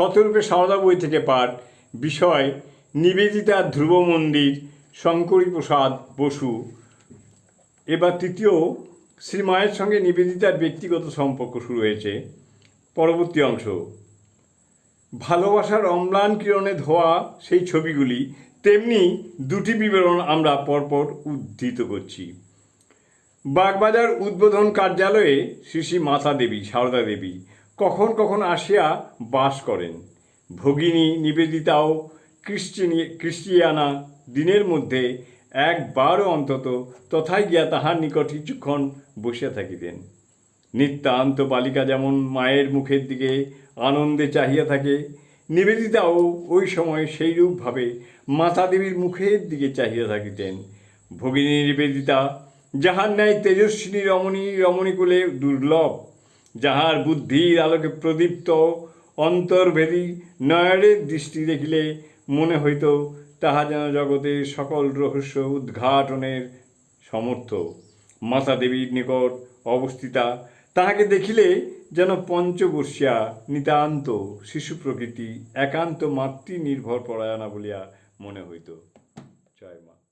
শতরূপে সারদা বই থেকে পাঠ বিষয় নিবেদিতা ধ্রুব মন্দির শঙ্করী প্রসাদ বসু। এবার তৃতীয় শ্রীমায়ের সঙ্গে নিবেদিতার ব্যক্তিগত সম্পর্ক শুরু হয়েছে। পরবর্তী অংশ। ভালোবাসার অম্লান কিরণে ধোয়া সেই ছবিগুলি, তেমনি দুটি বিবরণ আমরা পরপর উদ্ধৃত করছি। বাগবাজার উদ্বোধন কার্যালয়ে শ্রী শ্রী মাতা দেবী সারদা দেবী কখন কখন আসিয়া বাস করেন। ভগিনী নিবেদিতাও খ্রিস্টিনি খ্রিস্টিয়ানা দিনের মধ্যে একবারও অন্তত তথায় গিয়া তাহার নিকট কিছুক্ষণ বসিয়া থাকিতেন। নিত্যান্ত বালিকা যেমন মায়ের মুখের দিকে আনন্দে চাহিয়া থাকে, নিবেদিতাও ওই সময় সেইরূপভাবে মাতা দেবীর মুখের দিকে চাহিয়া থাকিতেন। ভগিনী নিবেদিতা, যাহার ন্যায় তেজস্বিনী রমণী রমণীকুলে দুর্লভ যাহার বুদ্ধির আলোকে প্রদীপ্ত অন্তর্ভেদী নয়নের দৃষ্টি দেখিলে মনে হইত তাহা যেন জগতের সকল রহস্য উদ্ঘাটনের সমর্থ। মাতা দেবীর নিকট অবস্থিতা, তাহাকে দেখিলে যেন পঞ্চবর্ষিয়া নিতান্ত শিশু প্রকৃতি একান্ত মাতৃ নির্ভর পরায়ণা বলিয়া মনে হইত। জয় মা।